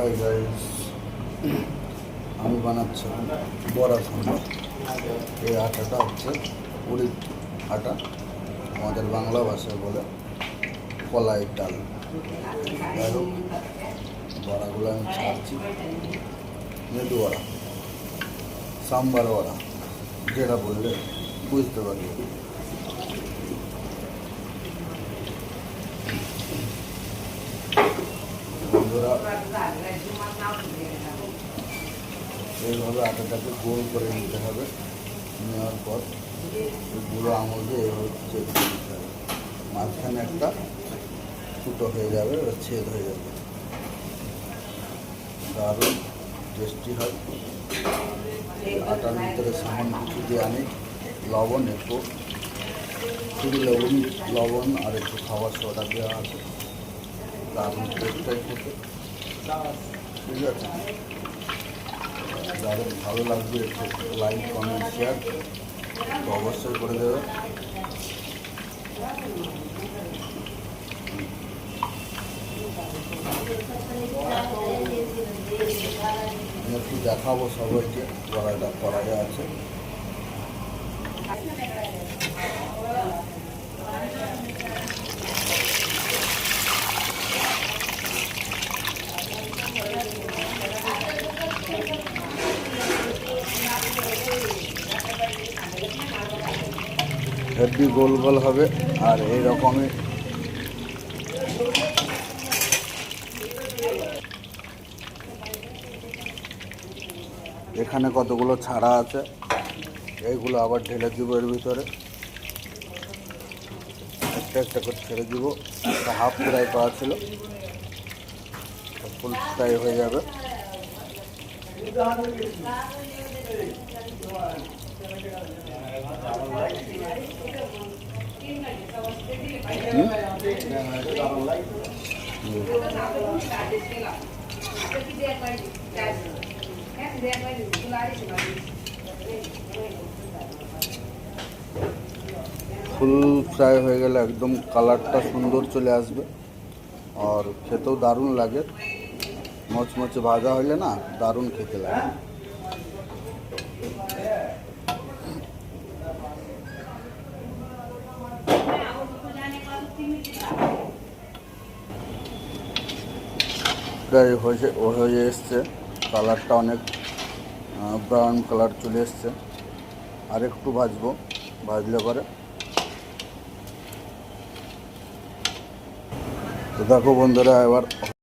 Hi guys আমি বানাচ্ছি বড়া সম্ভব এই আটাটা হচ্ছে উড়িদ আটা, আমাদের বাংলা ভাষায় বলে কলাই ডাল। যাই হোক, বড়াগুলো আমি ছাড়ছি। মেদু বড়া, সাম্বার বড়া, যেটা বললে বুঝতে পারবে। বন্ধুরা। এইভাবে আটাটাকে গোল করে নিতে হবে। নেওয়ার পর গুঁড়ো আঙুল দিয়ে এইভাবে চেক করে নিতে হবে। মাঝখানে একটা ফুটো হয়ে যাবে ছেদ হয়ে যাবে। দারুণ টেস্টি হয়। আটার ভিতরে সামান্য কিছু দিয়ে আনি লবণ একটু। শুধু লবণ লবণ আর একটু খাবার সোডা দেওয়া আছে। ঠিক আছে যাদের ভালো লাগবে লাইক কমেন্ট শেয়ার তো অবশ্যই করে দেবে একটু দেখাবো সবাইকে কড়াইটা কড়াইয়ে আছে হেভি গোল গোল হবে, আর এই রকমই এখানে কতগুলো ছাড়া আছে? এইগুলো আবার ঢেলে দিব এর ভিতরে। একটা একটা করে ছেড়ে দিব। একটা হাফ ফ্রাই করা ছিল। ফুল ফ্রাই হয়ে যাবে। ফুল ফ্রাই হয়ে গেলে একদম কালারটা সুন্দর চলে আসবে। আর খেতেও দারুণ লাগে। মচমচে ভাজা হলে না দারুণ খেতে লাগে। প্রায় হয়ে হয়ে এসছে। কালারটা অনেক ব্রাউন কালার চলে এসছে। আর একটু ভাজবো, ভাজলে পরে। তো দেখো বন্ধুরা, এবার